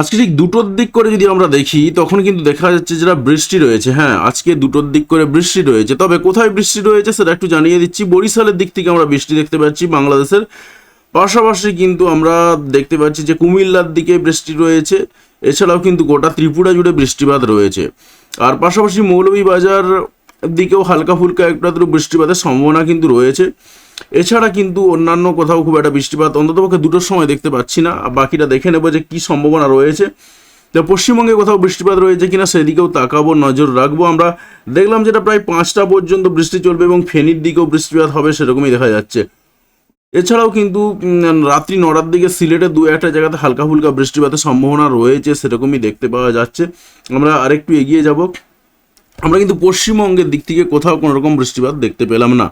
আজকে ঠিক দুটোর দিক করে যদি আমরা দেখি, তখন কিন্তু দেখা যাচ্ছে যেটা বৃষ্টি রয়েছে হ্যাঁ আজকে দুটোর দিক করে বৃষ্টি রয়েছে। তবে কোথায় বৃষ্টি রয়েছে সেটা একটু জানিয়ে দিচ্ছি। বরিশালের দিক থেকে আমরা বৃষ্টি দেখতে পাচ্ছি, বাংলাদেশের। পাশাপাশি কিন্তু আমরা দেখতে পাচ্ছি যে কুমিল্লার দিকে বৃষ্টি রয়েছে, এছাড়াও কিন্তু গোটা ত্রিপুরা জুড়ে বৃষ্টিপাত রয়েছে। আর পাশাপাশি মৌলভীবাজার দিকেও হালকা ফুলকা একটু বৃষ্টিপাতের সম্ভাবনা কিন্তু রয়েছে। এছাড়া কিন্তু অন্যান্য কোথাও খুব একটা বৃষ্টিপাত অন্ততপক্ষে দুটোর সময় দেখতে পাচ্ছি না। বাকিটা দেখে নেব যে কী সম্ভাবনা রয়েছে। তো পশ্চিমবঙ্গে কোথাও বৃষ্টিপাত রয়েছে কিনা সেদিকেও তাকাবো, নজর রাখব। আমরা দেখলাম যেটা প্রায় পাঁচটা পর্যন্ত বৃষ্টি চলবে এবং ফেনীর দিকেও বৃষ্টিপাত হবে সেরকমই দেখা যাচ্ছে। এছাড়াও কিন্তু রাত্রি নটার দিকে সিলেটে দু একটা জায়গাতে হালকা ফুলকা বৃষ্টিপাতের সম্ভাবনা রয়েছে, সেরকমই দেখতে পাওয়া যাচ্ছে। আমরা আরেকটু এগিয়ে যাব। আমরা কিন্তু পশ্চিমবঙ্গের দিক থেকে কোথাও কোনো রকম বৃষ্টিপাত দেখতে পেলাম না।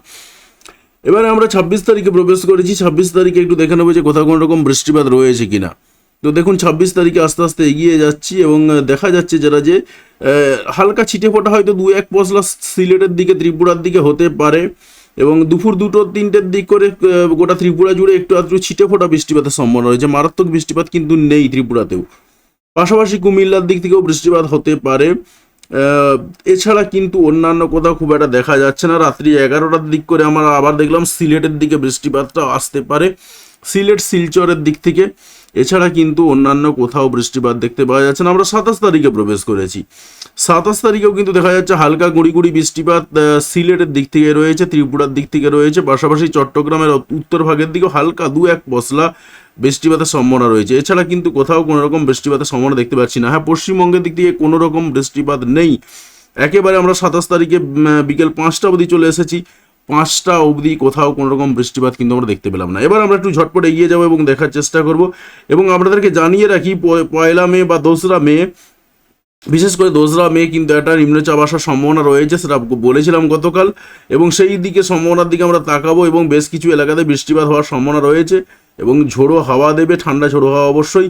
এবারে আমরা ছাব্বিশ তারিখে প্রবেশ করেছি। ছাব্বিশ তারিখে একটু দেখে নেব যে কোথাও কোনো রকম বৃষ্টিপাত রয়েছে কিনা। তো দেখুন, ছাব্বিশ তারিখে আস্তে আস্তে এগিয়ে যাচ্ছি এবং দেখা যাচ্ছে যারা যে হালকা ছিটে ফোটা হয়তো দু এক পশলা সিলেটের দিকে, ত্রিপুরার দিকে হতে পারে এবং দুপুর দুটো তিনটের দিক করে গোটা ত্রিপুরা জুড়ে একটু আধটু ছিটে ফোটা বৃষ্টিপাতের সম্ভাবনা রয়েছে। মারাত্মক বৃষ্টিপাত কিন্তু নেই ত্রিপুরাতেও। পাশাপাশি কুমিল্লার দিক থেকেও বৃষ্টিপাত হতে পারে। এছাড়া কিন্তু অন্যান্য কোথাও খুব একটা দেখা যাচ্ছে না। রাত্রি এগারোটার দিক করে আমরা আবার দেখলাম সিলেটের দিকে বৃষ্টিপাতটা আসতে পারে। সিলেট শিলচরের দিক থেকে। এছাড়া কিন্তু অন্যান্য কোথাও বৃষ্টিপাত দেখতে পাওয়া যাচ্ছে না। আমরা সাতাশ তারিখে প্রবেশ করেছি। সাতাশ তারিখেও কিন্তু দেখা যাচ্ছে হালকা গুঁড়ি গুঁড়ি বৃষ্টিপাত সিলেটের দিক থেকে রয়েছে, ত্রিপুরার দিক থেকে রয়েছে, পাশাপাশি চট্টগ্রামের উত্তর ভাগের দিকেও হালকা দু এক পশলা বৃষ্টিপাতের সম্ভাবনা রয়েছে। এছাড়া কিন্তু কোথাও কোনো রকম বৃষ্টিপাতের সম্ভাবনা দেখতে পাচ্ছি না। হ্যাঁ পশ্চিমবঙ্গের দিক থেকে কোনো রকম বৃষ্টিপাত নেই। একেবারে আমরা সাতাশ তারিখে বিকেল পাঁচটা অবধি চলে এসেছি। পাঁচটা অবধি কোথাও কোনো রকম বৃষ্টিপাত কিন্তু আমরা দেখতে পেলাম না। এবার আমরা একটু ঝটপট এগিয়ে যাব এবং দেখার চেষ্টা করব এবং আপনাদেরকে জানিয়ে রাখি পয়লা মে বা দোসরা মে, বিশেষ করে দোসরা মে কিন্তু একটা নিম্নচাপ আসার সম্ভাবনা রয়েছে, সেটা বলেছিলাম গতকাল এবং সেই দিকে সম্ভাবনার দিকে আমরা তাকাবো এবং বেশ কিছু এলাকাতে বৃষ্টিপাত হওয়ার সম্ভাবনা রয়েছে। এবং ঝোড়ো হাওয়া দেবে, ঠান্ডা ঝোড়ো হাওয়া অবশ্যই।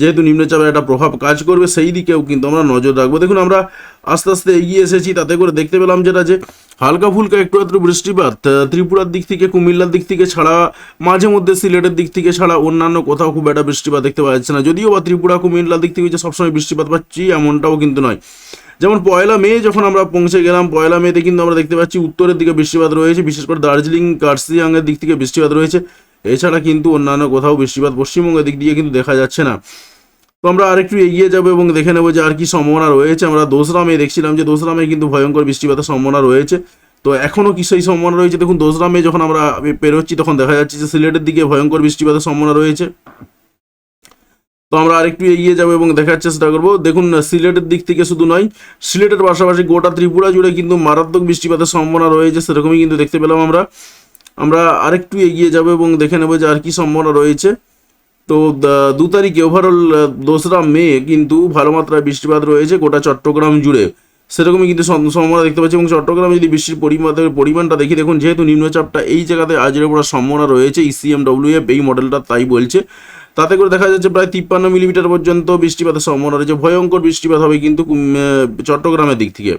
যেহেতু নিম্নচাপের একটা প্রভাব কাজ করবে, সেই দিকেও কিন্তু আমরা নজর রাখব। দেখুন, আমরা আস্তে আস্তে এগিয়ে এসেছি, তাতে করে দেখতে পেলাম যেটা যে, হালকা ফুলকা একটু একটু বৃষ্টিপাত ত্রিপুরার দিক থেকে, কুমিল্লার দিক থেকে ছাড়া, মাঝে মধ্যে সিলেটের দিক থেকে ছাড়া অন্যান্য কোথাও খুব একটা বৃষ্টিপাত দেখতে পাওয়া যাচ্ছে না। যদিও বা ত্রিপুরা, কুমিল্লার দিক থেকে যে সবসময় বৃষ্টিপাত পাচ্ছি, এমনটাও কিন্তু নয়। যেমন পয়লা মে যখন আমরা পৌঁছে গেলাম, পয়লা মেতে কিন্তু আমরা দেখতে পাচ্ছি, উত্তরের দিকে বৃষ্টিপাত রয়েছে, বিশেষ করে দার্জিলিং কার্সিয়াংয়ের দিক থেকে বৃষ্টিপাত রয়েছে। এছাড়া কিন্তু অন্যান্য কোথাও বৃষ্টিপাত পশ্চিমবঙ্গের দিক দিয়ে কিন্তু দেখা যাচ্ছে না। তো আমরা আরেকটু এগিয়ে যাব এবং দেখে নেব যে আর কি সম্ভাবনা রয়েছে। আমরা দোসরা মে দেখছিলাম যে দোসরা মে কিন্তু ভয়ঙ্কর বৃষ্টিপাতের সম্ভাবনা রয়েছে। তো এখনও কি সেই সম্ভাবনা রয়েছে? দেখুন দোসরা মে যখন আমরা পেরোচ্ছি তখন দেখা যাচ্ছে যে সিলেটের দিকে ভয়ঙ্কর বৃষ্টিপাতের সম্ভাবনা রয়েছে। তো আমরা আরেকটু এগিয়ে যাব এবং দেখার চেষ্টা করব। দেখুন, সিলেটের দিক থেকে শুধু নয়, সিলেটের পাশাপাশি গোটা ত্রিপুরা জুড়ে কিন্তু মারাত্মক বৃষ্টিপাতের সম্ভাবনা রয়েছে, সেরকমই কিন্তু দেখতে পেলাম আমরা। আমরা আরেকটু এগিয়ে যাব এবং দেখে নেব যে আর কি সম্ভাবনা রয়েছে। তো, দু তারিখে ওভারঅল দোসরা মে কিন্তু ভালো মাত্রায় বৃষ্টিপাত রয়েছে গোটা চট্টগ্রাম জুড়ে। সেরকমই কিন্তু সম্ভাবনা দেখতে পাচ্ছি এবং চট্টগ্রামে যদি বৃষ্টির পরিমাণ পরিমাণটা দেখি, দেখুন, যেহেতু নিম্নচাপটা এই জায়গাতে আজরে পড়ার সম্ভাবনা রয়েছে E ইসিএম ডব্লিউএফ এই মডেলটা তাই বলছে। তাতে করে দেখা যাচ্ছে প্রায় তিপ্পান্ন মিলিমিটার পর্যন্ত বৃষ্টিপাতের সম্ভাবনা রয়েছে। ভয়ঙ্কর বৃষ্টিপাত হবে কিন্তু চট্টগ্রামের দিক থেকে।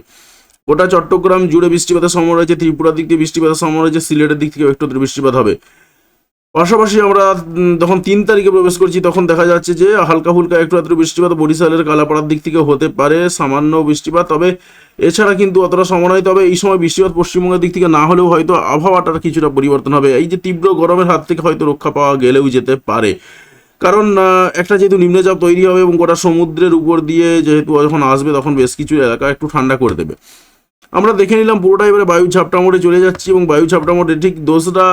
গোটা চট্টগ্রাম জুড়ে বৃষ্টিপাতের সম্ভাবনা রয়েছে, ত্রিপুরার দিক থেকে বৃষ্টিপাতের সম্ভাবনা রয়েছে, সিলেটের দিক থেকে একটু বৃষ্টিপাত হবে। পাশাপাশি আমরা যখন তিন তারিখে প্রবেশ করছি, তখন দেখা যাচ্ছে যে হালকা ফুলকা একটু আধটু বৃষ্টিপাত বরিশালের কালাপাড়ার দিক থেকে হতে পারে, সামান্য বৃষ্টিপাত। তবে এছাড়া কিন্তু অতটা সম্ভাবনা নয় তবে এই সময় বৃষ্টিপাত পশ্চিমবঙ্গের দিক থেকে না হলেও হয়তো আবহাওয়াটার কিছুটা পরিবর্তন হবে। এই যে তীব্র গরমের হাত থেকে হয়তো রক্ষা পাওয়া গেলেও যেতে পারে। কারণ একটা যেহেতু নিম্নচাপ তৈরি হবে এবং গোটা সমুদ্রের উপর দিয়ে যেহেতু যখন আসবে, তখন বেশ কিছু এলাকা একটু ঠান্ডা করে দেবে। আমরা দেখে নিলাম পুরোটা, এবারে বায়ু ঝাপটা মোড়ে চলে যাচ্ছি এবং বায়ু ঝাপটা মোড়ে ঠিক দোসরা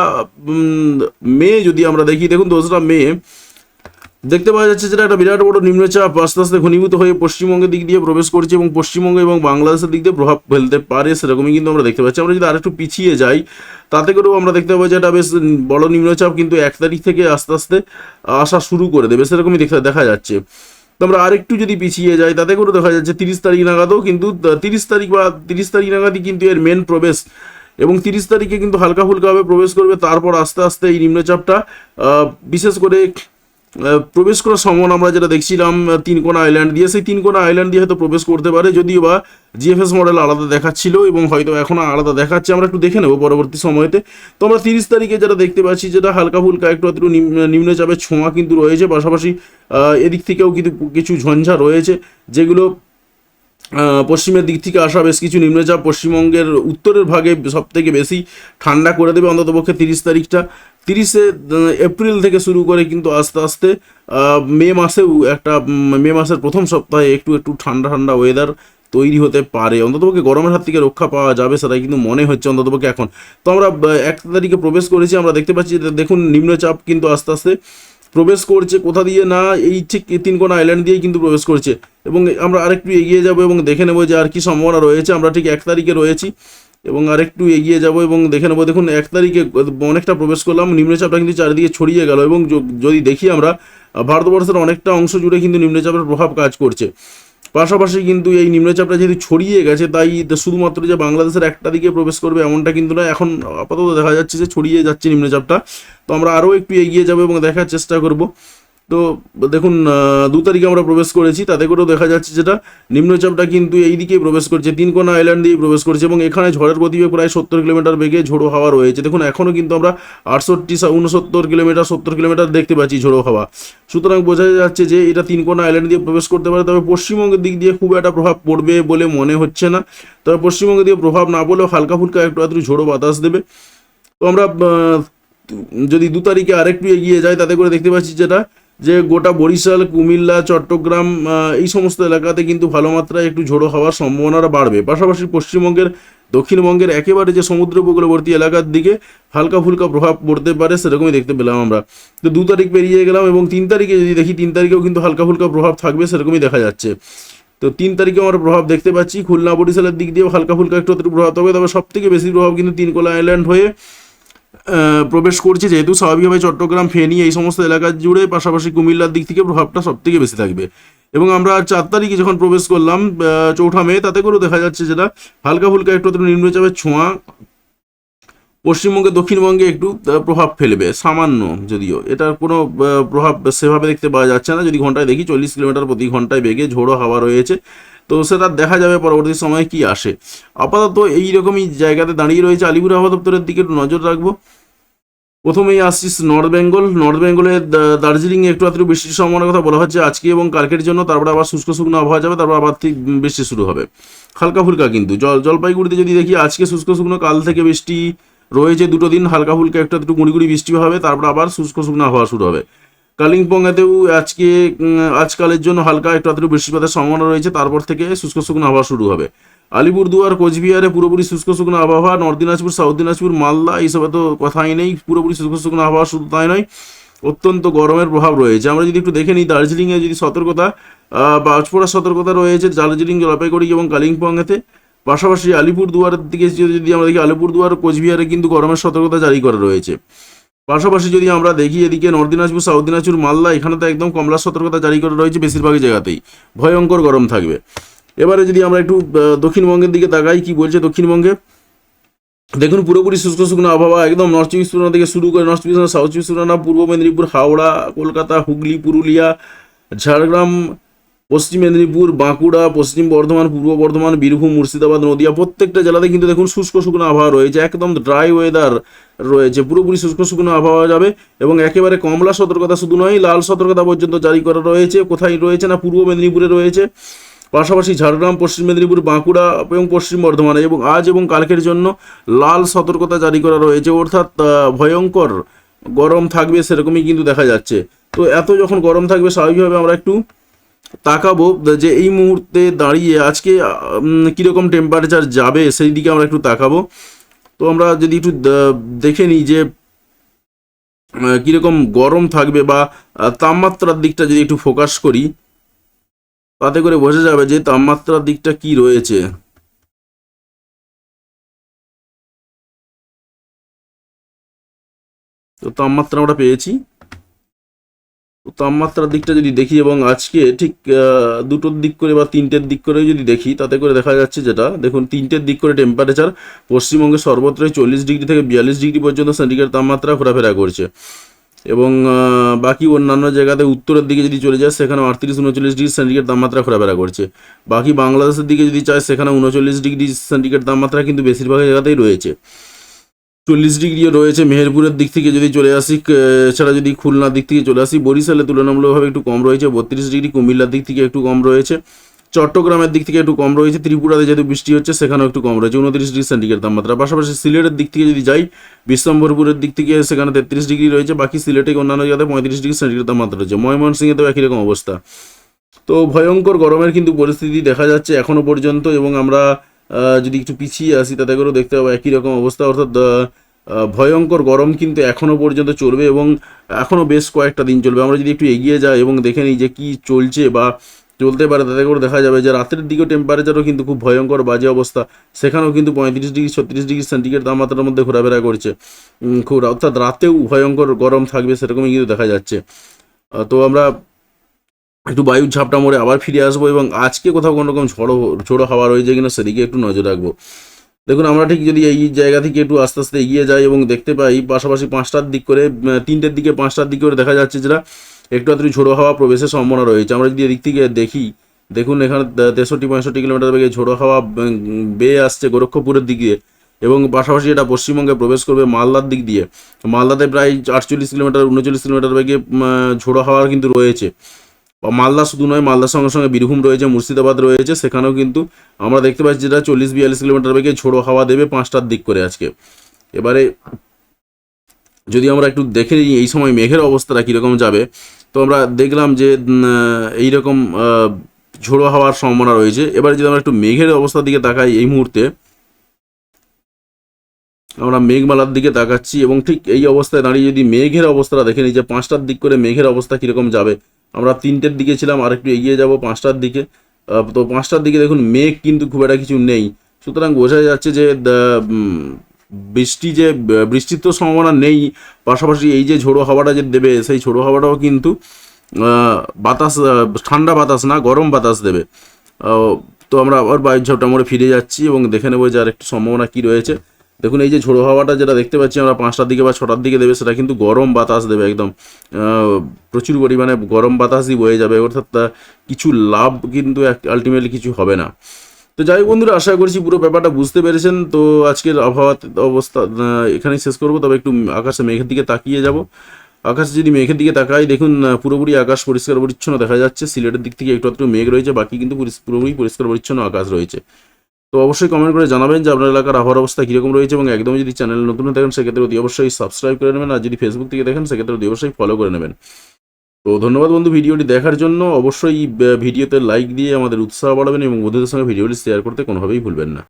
মে যদি আমরা দেখি, দেখুন দোসরা মে, দেখতে পাওয়া যাচ্ছে যেটা একটা বিরাট বড় নিম্নচাপ, আস্তে আস্তে ঘনীভূত হয়ে পশ্চিমবঙ্গের দিক দিয়ে প্রবেশ করছে এবং পশ্চিমবঙ্গ এবং বাংলাদেশের দিক দিয়ে প্রভাব ফেলতে পারে, সেরকমই কিন্তু আমরা দেখতে পাচ্ছি। আমরা যদি আরেকটু পিছিয়ে যাই, তাতে করেও আমরা দেখতে পাবো যে এটা বেশ বড় নিম্নচাপ, কিন্তু এক তারিখ থেকে আস্তে আস্তে আসা শুরু করে দেবে, সেরকমই দেখা যাচ্ছে। তো আমরা আরেকটু যদি পিছিয়ে যাই, তাতে করে দেখা যাচ্ছে তিরিশ তারিখ নাগাদও কিন্তু তিরিশ তারিখ বা তিরিশ তারিখ নাগাদই কিন্তু এর মেন প্রবেশ। এবং তিরিশ তারিখে কিন্তু হালকা ফুলকাভাবে প্রবেশ করবে, তারপর আস্তে আস্তে এই নিম্নচাপটা বিশেষ করে প্রবেশ করার সম্ভাবনা আমরা যেটা দেখছিলাম তিনকোনা আইল্যান্ড দিয়ে, সেই তিন তিনকোনা আইল্যান্ড দিয়ে হয়তো প্রবেশ করতে পারে, যদিও বা জিএফএস মডেল আলাদা দেখাচ্ছিল এবং হয়তো এখন আলাদা দেখাচ্ছে, আমরা একটু দেখে নেব পরবর্তী সময়তে। তো আমরা তিরিশ তারিখে যেটা দেখতে পাচ্ছি, যেটা হালকা ফুলকা একটু একটু নিম্ন- নিম্নচাপের ছোঁয়া কিন্তু রয়েছে, পাশাপাশি এদিক থেকেও কিন্তু কিছু ঝঞ্ঝা রয়েছে, যেগুলো পশ্চিমের দিক থেকে আসা বেশ কিছু নিম্নচাপ, পশ্চিমবঙ্গের উত্তরের ভাগে সব থেকে বেশি ঠান্ডা করে দেবে অন্ততপক্ষে তিরিশ তারিখটা। তিরিশে এপ্রিল থেকে শুরু করে কিন্তু আস্তে আস্তে মে মাসেও একটা মে মাসের প্রথম সপ্তাহে একটু একটু ঠান্ডা ঠান্ডা ওয়েদার তৈরি হতে পারে। অন্ততপক্ষে গরমের হাত থেকে রক্ষা পাওয়া যাবে সেটাই কিন্তু মনে হচ্ছে অন্ততপক্ষে এখন। তো আমরা এক তারিখে প্রবেশ করেছি, আমরা দেখতে পাচ্ছি দেখুন, নিম্নচাপ কিন্তু আস্তে আস্তে প্রবেশ করছে। কোথা দিয়ে না, এই ঠিক তিনকোনা আইল্যান্ড দিয়েই কিন্তু প্রবেশ করছে। এবং আমরা আরেকটু এগিয়ে যাব এবং দেখে নেব যে আর কি সম্ভাবনা রয়েছে। আমরা ঠিক এক তারিখে রয়েছি। এবং আরেকটু এগিয়ে যাব এবং দেখে নেব। দেখুন, এক তারিখে অনেকটা প্রবেশ করলাম। নিম্নচাপটা কিন্তু চারিদিকে ছড়িয়ে গেল এবং যদি দেখি আমরা, ভারতবর্ষের অনেকটা অংশ জুড়ে কিন্তু নিম্নচাপের প্রভাব কাজ করছে। পাশাপাশি কিন্তু এই নিম্নচাপটা যেহেতু ছড়িয়ে গেছে, তাই শুধুমাত্র যে বাংলাদেশের একটা দিকে প্রবেশ করবে এমনটা কিন্তু না এখন আপাতত দেখা যাচ্ছে যে ছড়িয়ে যাচ্ছে নিম্নচাপটা। তো আমরা আরও একটু এগিয়ে যাব এবং দেখার চেষ্টা করব। তো দেখুন দু তারিখে আমরা প্রবেশ করেছি, তাতে করেও দেখা যাচ্ছে যেটা, নিম্নচাপটা কিন্তু এই দিকেই প্রবেশ করছে তিনকোনা আইল্যান্ড দিয়ে প্রবেশ করছে এবং এখানে ঝড়ের গতিবেগ প্রায় সত্তর কিলোমিটার বেগে ঝোড়ো হাওয়া রয়েছে। দেখুন এখনও কিন্তু আমরা আটষট্টি উনসত্তর কিলোমিটার, সত্তর কিলোমিটার দেখতে পাচ্ছি ঝোড়ো হাওয়া। সুতরাং বোঝা যাচ্ছে যে এটা তিনকোনা আইল্যান্ড দিয়ে প্রবেশ করতে পারে, তবে পশ্চিমবঙ্গের দিক দিয়ে খুব একটা প্রভাব পড়বে বলে মনে হচ্ছে না। তবে পশ্চিমবঙ্গ দিয়ে প্রভাব না পড়লেও হালকা ফুলকা একটু একটু ঝোড়ো বাতাস দেবে। তো আমরা যদি দু তারিখে আরেকটু এগিয়ে যাই, তাতে করে দেখতে পাচ্ছি যেটা যে গোটা বরিশাল, কুমিল্লা, চট্টগ্রাম এই সমস্ত এলাকাতে কিন্তু ভালো মাত্রায় একটু ঝোড়ো হওয়ার সম্ভাবনাটা বাড়বে। পাশাপাশি পশ্চিমবঙ্গের, দক্ষিণবঙ্গের একেবারে যে সমুদ্র উপকূলবর্তী এলাকার দিকে হালকা ফুলকা প্রভাব পড়তে পারে, সেরকমই দেখতে পেলাম আমরা। তো দু তারিখ পেরিয়ে গেলাম এবং তিন তারিখে যদি দেখি, তিন তারিখেও কিন্তু হালকা ফুলকা প্রভাব থাকবে, সেরকমই দেখা যাচ্ছে। তো তিন তারিখে আমরা প্রভাব দেখতে পাচ্ছি। খুলনা বরিশালের দিক দিয়েও হালকা ফুলকা একটু প্রভাব থাকবে, তবে সব থেকে বেশি প্রভাব কিন্তু তিনকোলা আইল্যান্ড হয়ে প্রবেশ করছে যেহেতু স্বাভাবিকভাবে চট্টগ্রাম, ফেনী এই সমস্ত এলাকা জুড়ে, পাশাপাশি কুমিল্লার দিক থেকে প্রভাবটা সব থেকে বেশি থাকবে। এবং আমরা চার তারিখে যখন প্রবেশ করলাম চৌঠা মে, তাতে করেও দেখা যাচ্ছে যেটা হালকা ফুলকা একটু নিম্নচাপের ছোঁয়া। পশ্চিমবঙ্গে দক্ষিণবঙ্গে একটু প্রভাব ফেলবে, সামান্য যদিও। এটার কোনো প্রভাব সেভাবে দেখতে পাওয়া যাচ্ছে না। যদি ঘন্টায় দেখি, চল্লিশ কিলোমিটার প্রতি ঘন্টায় বেগে ঝোড়ো হাওয়া রয়েছে। তো সেটা দেখা যাবে, পরবর্তী সময়ে কি আসে। আপাতত এই রকমই জায়গাতে দাঁড়িয়ে রয়েছে আলিপুর আবহাওয়া দপ্তরের দিকে একটু নজর রাখব। প্রথমেই আসছিস নর্থ বেঙ্গল। নর্থ বেঙ্গলের দা- দার্জিলিংয়ে একটু আত্র বৃষ্টির সম্ভাবনার কথা বলা হচ্ছে আজকে এবং কালকের জন্য, তারপরে আবার শুষ্ক শুকনো আবহাওয়া যাবে, তারপর আবার ঠিক বৃষ্টি শুরু হবে। হালকা ফুলকা কিন্তু, জল, জলপাইগুড়িতে যদি দেখি আজকে শুষ্ক শুকনো, কাল থেকে বৃষ্টি রয়েছে দুটো দিন, হালকা ফুলকা একটু একটু গুঁড়ি গুঁড়ি বৃষ্টি হবে, তারপর আবার শুষ্ক শুকনো আবহাওয়া শুরু হবে। কালিম্পংয়েতেও আজকে আজকালের জন্য হালকা একটু আত্র বৃষ্টিপাতের সম্ভাবনা রয়েছে তারপর থেকে শুষ্ক শুকনো আবহাওয়া শুরু হবে। আলিপুরদুয়ার কোচবিহারে পুরোপুরি শুষ্ক শুকনো আবহাওয়া নর্থ দিনাজপুর সাউথ দিনাজপুর মালদা এইসবে তো কথাই নেই পুরোপুরি শুষ্ক শুকনো আবহাওয়া শুধু তাই নয় অত্যন্ত গরমের প্রভাব রয়েছে। আমরা যদি একটু দেখে নিই দার্জিলিংয়ে যদি সতর্কতা আহ, বাজ পড়ার সতর্কতা রয়েছে দার্জিলিং জলপাইগুড়ি এবং কালিম্পংয়েতে পাশাপাশি আলিপুরদুয়ারের দিকে যদি আমরা দেখি আলিপুরদুয়ার কোচবিহারে কিন্তু গরমের সতর্কতা জারি করা রয়েছে। পাশাপাশি যদি আমরা দেখি এদিকে নর্থ দিনাজপুর, সাউথ দিনাজপুর, মালদা, এখানে তো একদম কমলা সতর্কতা জারি করা রয়েছে বেশিরভাগ জায়গাতেই। ভয়ঙ্কর গরম থাকবে। এবারে যদি আমরা একটু দক্ষিণবঙ্গের দিকে তাকাই, কি বলছে দক্ষিণবঙ্গে? দেখুন, পুরোপুরি শুষ্ক শুকনো আবহাওয়া, একদম নর্থ চব্বিশ পরগনা থেকে শুরু করে নর্থ চব্বিশ পরগনা সাউথ চব্বিশ পরগনা পূর্ব মেদিনীপুর, হাওড়া, কলকাতা, হুগলি, পুরুলিয়া, ঝাড়গ্রাম পশ্চিম মেদিনীপুর, বাঁকুড়া, পশ্চিম বর্ধমান, পূর্ব বর্ধমান, বীরভূম, মুর্শিদাবাদ, নদিয়া, প্রত্যেকটা জেলাতে কিন্তু দেখুন শুষ্ক শুকনো আবহাওয়া রয়েছে। একদম ড্রাই ওয়েদার রয়েছে। পুরোপুরি শুষ্ক শুকনো আবহাওয়া যাবে এবং একেবারে কমলা সতর্কতা শুধু নয়, লাল সতর্কতা পর্যন্ত জারি করা রয়েছে। কোথায় রয়েছে না পূর্ব মেদিনীপুরে রয়েছে। পাশাপাশি ঝাড়গ্রাম, পশ্চিম মেদিনীপুর, বাঁকুড়া এবং পশ্চিম বর্ধমানে এবং আজ এবং কালকের জন্য লাল সতর্কতা জারি করা রয়েছে। অর্থাৎ ভয়ঙ্কর গরম থাকবে সেরকমই কিন্তু দেখা যাচ্ছে। তো এত যখন গরম থাকবে, স্বাভাবিকভাবে আমরা একটু তাকাবো যে এই মুহূর্তে দাঁড়িয়ে আজকে কীরকম টেম্পারেচার যাবে সেই দিকে আমরা একটু তাকাবো। তো আমরা যদি একটু দেখে নিই যে কীরকম গরম থাকবে বা তাপমাত্রার দিকটা যদি একটু ফোকাস করি, তাতে করে বোঝা যাবে যে তাপমাত্রার দিকটা কি রয়েছে। তো তাপমাত্রা আমরা পেয়েছি। তো তাপমাত্রার দিকটা যদি দেখি এবং আজকে ঠিক দুটোর দিক করে বা তিনটের দিক করে যদি দেখি, তাতে করে দেখা যাচ্ছে যেটা, দেখুন তিনটের দিক করে টেম্পারেচার পশ্চিমবঙ্গে সর্বত্রই চল্লিশ ডিগ্রি থেকে বিয়াল্লিশ ডিগ্রি পর্যন্ত সেন্টিগ্রেড তাপমাত্রা ঘোরাফেরা করছে। এবং বাকি অন্যান্য জায়গাতে উত্তরের দিকে যদি চলে যায়, সেখানে আটত্রিশ উনচল্লিশ ডিগ্রি সেন্টিগ্রেড তাপমাত্রা ঘোরাফেরা করছে। বাকি বাংলাদেশের দিকে যদি চায়, সেখানে উনচল্লিশ ডিগ্রি সেন্টিগ্রেড তাপমাত্রা কিন্তু বেশিরভাগ জায়গাতেই রয়েছে। চল্লিশ ডিগ্রিও রয়েছে মেহেরপুরের দিক থেকে যদি চলে আসি এছাড়া যদি খুলনার দিক থেকে চলে আসি, বরিশালে তুলনামূলকভাবে একটু কম রয়েছে, বত্রিশ ডিগ্রি, কুমিল্লার দিক থেকে একটু কম রয়েছে, চট্টগ্রামের দিক থেকে একটু কম রয়েছে, ত্রিপুরাতে যেহেতু বৃষ্টি হচ্ছে সেখানেও একটু কম রয়েছে, উনত্রিশ ডিগ্রি সেন্টিগ্রেড তাপমাত্রা। পাশাপাশি সিলেটের দিক থেকে যদি যাই বিশ্বম্বরপুরের দিক থেকে সেখানে তেত্রিশ ডিগ্রি রয়েছে, বাকি সিলেটে অন্যান্য জায়গাতে পঁয়ত্রিশ ডিগ্রি সেন্টিগ্রেড তাপমাত্রা রয়েছে। ময়মনসিংহেতেও একই রকম অবস্থা। তো ভয়ঙ্কর গরমের কিন্তু পরিস্থিতি দেখা যাচ্ছে এখনও পর্যন্ত এবং আমরা যদি একটু পিছিয়ে আসি, তাতে করেও দেখতে পাবো একই রকম অবস্থা। অর্থাৎ ভয়ঙ্কর গরম কিন্তু এখনও পর্যন্ত চলবে এবং এখনও বেশ কয়েকটা দিন চলবে। আমরা যদি একটু এগিয়ে যাই এবং দেখে নিই যে কী চলছে বা চলতে পারে, তাতে করে দেখা যাবে যে রাতের দিকেও টেম্পারেচারও কিন্তু খুব ভয়ঙ্কর বাজে অবস্থা। সেখানেও কিন্তু পঁয়ত্রিশ ডিগ্রি, ছত্রিশ ডিগ্রি সেন্টিগ্রেড তাপমাত্রার মধ্যে ঘোরাফেরা করছে। খুব অর্থাৎ রাতেও ভয়ঙ্কর গরম থাকবে, সেরকমই কিন্তু দেখা যাচ্ছে। তো আমরা একটু বায়ুর ঝাপটা মোড়ে আবার ফিরে আসব এবং আজকে কোথাও কোনো রকম ঝড়ো, ঝোড়ো হাওয়া রয়েছে কিনা সেদিকে একটু নজর রাখব। দেখুন, আমরা ঠিক যদি এই জায়গা থেকে একটু আস্তে আস্তে এগিয়ে যাই এবং দেখতে পাই পাশাপাশি পাঁচটার দিক করে তিনটের দিকে পাঁচটার দিক করে দেখা যাচ্ছে যেটা একটু আধটু ঝোড়ো হাওয়া প্রবেশের সম্ভাবনা রয়েছে। আমরা যদি এদিক থেকে দেখি, দেখুন এখানে তেষট্টি, পঁয়ষট্টি কিলোমিটার বেগে ঝোড়ো হাওয়া বেয়ে আসছে গোরক্ষপুরের দিক দিয়ে এবং পাশাপাশি এটা পশ্চিমবঙ্গে প্রবেশ করবে মালদার দিক দিয়ে। মালদাতে প্রায় আটচল্লিশ কিলোমিটার, উনচল্লিশ কিলোমিটার বেগে ঝোড়ো হাওয়া কিন্তু রয়েছে। মালদা শুধু নয় মালদার সঙ্গে সঙ্গে বীরভূম রয়েছে মুর্শিদাবাদ রয়েছে সেখানেও কিন্তু আমরা দেখতে পাচ্ছি যেটা চল্লিশ বিয়াল্লিশ কিলোমিটার বেগে ঝোড়ো হাওয়া দেবে পাঁচটার দিক করে আজকে। এবারে যদি আমরা একটু দেখে নিই এই সময় মেঘের অবস্থাটা কীরকম যাবে তো আমরা দেখলাম যে এইরকম আহ, ঝোড়ো হাওয়ার সম্ভাবনা রয়েছে। এবারে যদি আমরা একটু মেঘের অবস্থার দিকে তাকাই এই মুহূর্তে আমরা মেঘমালার দিকে তাকাচ্ছি এবং ঠিক এই অবস্থায় দাঁড়িয়ে যদি মেঘের অবস্থাটা দেখে নিই যে পাঁচটার দিক করে মেঘের অবস্থা কীরকম যাবে আমরা তিনটের দিকে ছিলাম আর একটু এগিয়ে যাব পাঁচটার দিকে। তো পাঁচটার দিকে দেখুন মেঘ কিন্তু খুব একটা কিছু নেই। সুতরাং বোঝা যাচ্ছে যে বৃষ্টি যে, বৃষ্টির তো সম্ভাবনা নেই। পাশাপাশি এই যে ঝোড়ো হাওয়াটা যে দেবে, সেই ঝোড়ো হাওয়াটাও কিন্তু বাতাস ঠান্ডা বাতাস না, গরম বাতাস দেবে। তো আমরা আবার বায়ুর ঝাপটা মোড়ে ফিরে যাচ্ছি এবং দেখে নেব যে আর একটু সম্ভাবনা কী রয়েছে। দেখুন, এই যে ঝোড়ো হাওয়াটা যেটা দেখতে পাচ্ছি আমরা, পাঁচটার দিকে বা ছটার দিকে দেবে, সেটা কিন্তু গরম বাতাস দেবে একদম। প্রচুর পরিমাণে গরম বাতাসই বয়ে যাবে, অর্থাৎ কিছু লাভ কিন্তু আলটিমেটলি কিছু হবে না। তো যাই বন্ধুরা, আশা করছি পুরো ব্যাপারটা বুঝতে পেরেছেন। তো আজকের আবহাওয়া অবস্থা এখানেই শেষ করব, তবে একটু আকাশে মেঘের দিকে তাকিয়ে যাব। আকাশে যদি মেঘের দিকে তাকাই দেখুন পুরোপুরি আকাশ পরিষ্কার পরিচ্ছন্ন দেখা যাচ্ছে। সিলেটের দিক থেকে একটু একটু মেঘ রয়েছে, বাকি কিন্তু পুরোপুরি পরিষ্কার পরিচ্ছন্ন আকাশ রয়েছে। তো অবশ্যই কমেন্ট করে জানাবেন যে আপনার এলাকার আবহাওয়ার অবস্থা কীরকম রয়েছে এবং একদম যদি চ্যানেল নতুন থাকেন, সেক্ষেত্রে অতি অবশ্যই সাবস্ক্রাইব করে নেবেন। আর যদি ফেসবুক থেকে দেখেন, সেক্ষেত্রে অতি অবশ্যই ফলো করে নেবেন। তো ধন্যবাদ বন্ধু ভিডিওটি দেখার জন্য। অবশ্যই ভিডিওতে লাইক দিয়ে আমাদের উৎসাহ বাড়াবেন এবং বন্ধুদের সঙ্গে ভিডিওটি শেয়ার করতে কোনোভাবেই ভুলবেন না।